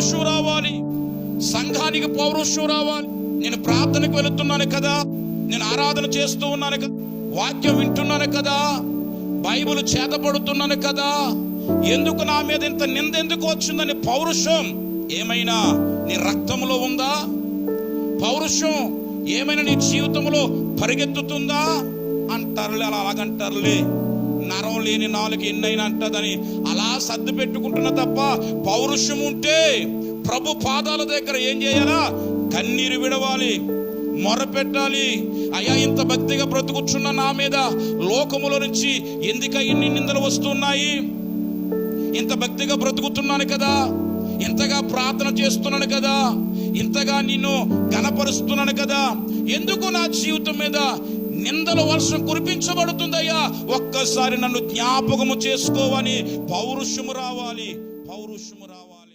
పౌరుషం రావాలి. సంఘానికి పౌరుషం రావాలి. నేను ప్రార్థనకు వెళుతున్నాను కదా. నేను ఆరాధన చేస్తూ ఉన్నాను కదా. వాక్యం వింటున్నాను కదా. బైబిల్ చేతపడుతున్నాను కదా. ఎందుకు నా మీద ఇంత నింద ఎందుకు వచ్చిందని పౌరుషం? ఏమైనా నీ రక్తంలో ఉందా? పౌరుషం ఏమైనా నీ జీవితంలో పరిగెత్తుతుందా? అంటారులే అలా అలాగంటారులే. నరం లేని నాలుగు ఎన్నైనా అంటదని సర్ది పెట్టుకుంటున్నా తప్ప పౌరుషం ఉంటే ప్రభు పాదాల దగ్గర ఏం చేయాలా? కన్నీరు విడవాలి మొర పెట్టాలి అయ్యా ఇంత భక్తిగా బ్రతుకుచున్న నా మీద లోకములో నుంచి ఎందుక ఇన్ని నిందలు వస్తున్నాయి? ఇంత భక్తిగా బ్రతుకుతున్నాను కదా ఇంతగా ప్రార్థన చేస్తున్నాను కదా ఇంతగా నిన్ను గణపరుస్తున్నాను కదా ఎందుకు నా జీవితం మీద నిందల వర్షం కురిపించబడుతుందయ్యా. ఒక్కసారి నన్ను జ్ఞాపకము చేసుకోవని పౌరుషము రావాలి పౌరుషము రావాలి.